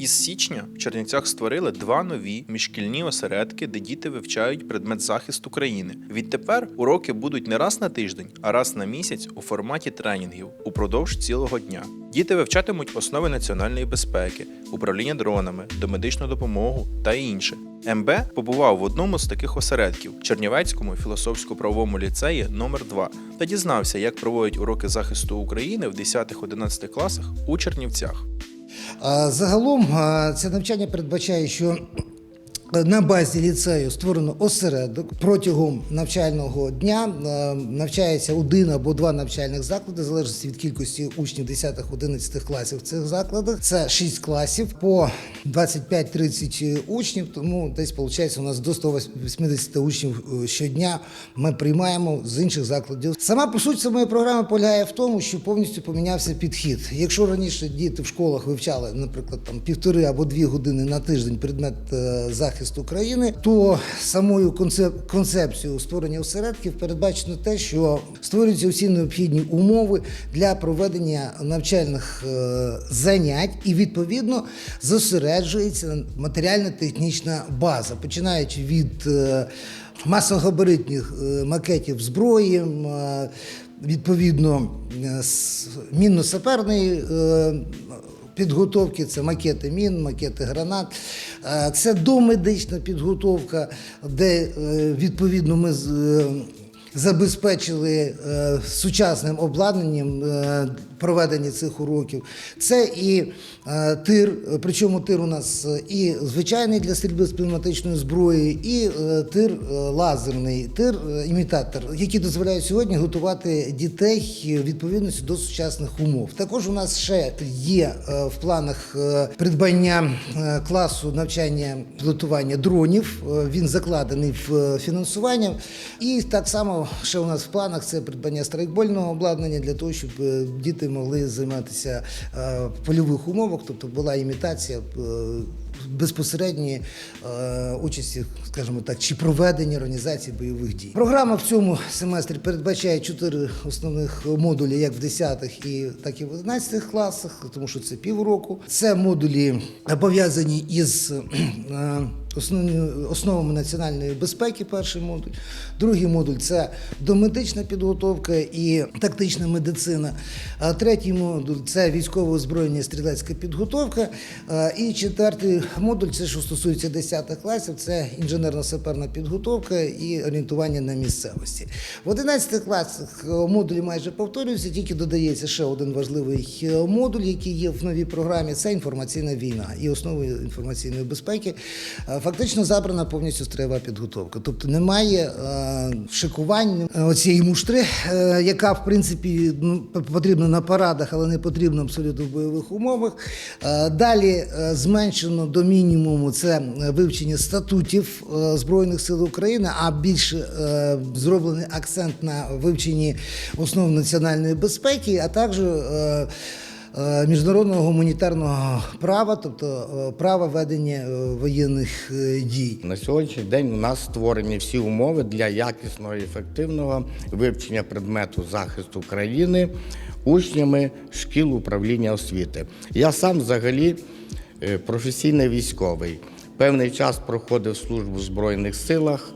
Із січня в Чернівцях створили два нові міжшкільні осередки, де діти вивчають предмет захист України. Відтепер уроки будуть не раз на тиждень, а раз на місяць у форматі тренінгів упродовж цілого дня. Діти вивчатимуть основи національної безпеки, управління дронами, домедичну допомогу та інше. МБ побував в одному з таких осередків Чернівецькому філософсько-правовому ліцеї номер 2 та дізнався, як проводять уроки захисту України в 10-11 класах у Чернівцях. Загалом це навчання передбачає, що на базі ліцею створено осередок протягом навчального дня е, навчається один або два навчальних заклади, залежності від кількості учнів 10-11 класів в цих закладах. Це 6 класів по 25-30 учнів, тому десь виходить у нас до 180 учнів е, щодня ми приймаємо з інших закладів. Сама по суті самої програми полягає в тому, що повністю помінявся підхід. Якщо раніше діти в школах вивчали, наприклад, там півтори або дві години на тиждень предмет е, захисту країни, то самою концепцією створення осередків передбачено те, що створюються всі необхідні умови для проведення навчальних е, занять, і відповідно зосереджується матеріально-технічна база, починаючи від е, масогабаритних е, макетів зброї. Відповідно, мінно-саперної підготовки, це макети мін, макети гранат. Е, Це домедична підготовка, де е, відповідно ми е, забезпечили е, сучасним обладнанням е, проведення цих уроків. Це і е, тир, причому тир у нас і звичайний для стрільби з пневматичної зброї, і тир лазерний, тир імітатор, які дозволяють сьогодні готувати дітей відповідності до сучасних умов. Також у нас ще є в планах придбання класу навчання пілотування дронів. Він закладений в фінансування. І так само ще у нас в планах це придбання страйкбольного обладнання для того, щоб е, діти могли займатися е, в польових умовах, тобто була імітація. Е, Безпосередньої е, участі, скажімо так, чи проведення організації бойових дій. Програма в цьому семестрі передбачає чотири основних модулі, як в 10 і так і в 11 класах, тому що це півроку. Це модулі пов'язані із е, основами національної безпеки. Перший модуль, другий модуль це домедична підготовка і тактична медицина. А третій модуль це військово озброєння, стрілецька підготовка. І четвертий модуль, це що стосується 10 класів, це інженерно-саперна підготовка і орієнтування на місцевості. В 11 класах е, модулі майже повторюються, тільки додається ще один важливий е, модуль, який є в новій програмі. Це інформаційна війна і основи інформаційної безпеки. Е, Фактично забрана повністю строєва підготовка. Тобто немає шикувань оцієї муштри, яка в принципі ну, потрібна на парадах, але не потрібна абсолютно в бойових умовах. Далі зменшено до мінімуму це е, вивчення статутів е, Збройних сил України, а більше е, зроблений акцент на вивченні основ національної безпеки, а також міжнародного гуманітарного права, тобто права ведення воєнних дій. На сьогоднішній день у нас створені всі умови для якісного і ефективного вивчення предмету захисту країни учнями шкіл управління освіти. Я сам взагалі професійний військовий. Певний час проходив службу в Збройних силах.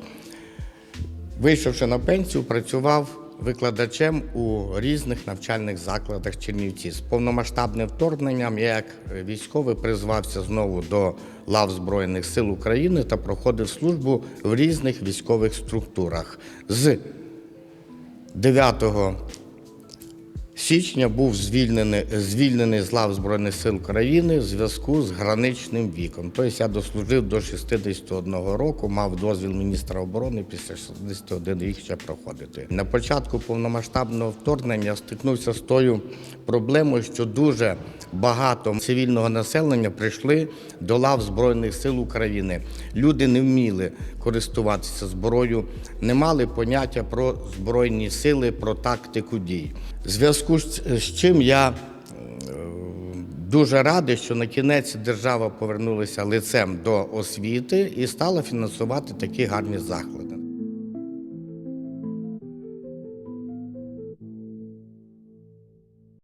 Вийшовши на пенсію, працював викладачем у різних навчальних закладах Чернівці. З повномасштабним вторгненням я як військовий призвався знову до лав Збройних сил України та проходив службу в різних військових структурах. З 9 січня був звільнений, звільнений з лав Збройних сил України в зв'язку з граничним віком. Тобто я дослужив до 61 року, мав дозвіл міністра оборони після 61 рік ще проходити. На початку повномасштабного вторгнення стикнувся з тою проблемою, що дуже багато цивільного населення прийшли до лав Збройних сил України. Люди не вміли користуватися зброєю, не мали поняття про збройні сили, про тактику дій. В зв'язку з чим я е, дуже радий, що на кінець держава повернулася лицем до освіти і стала фінансувати такі гарні заклади.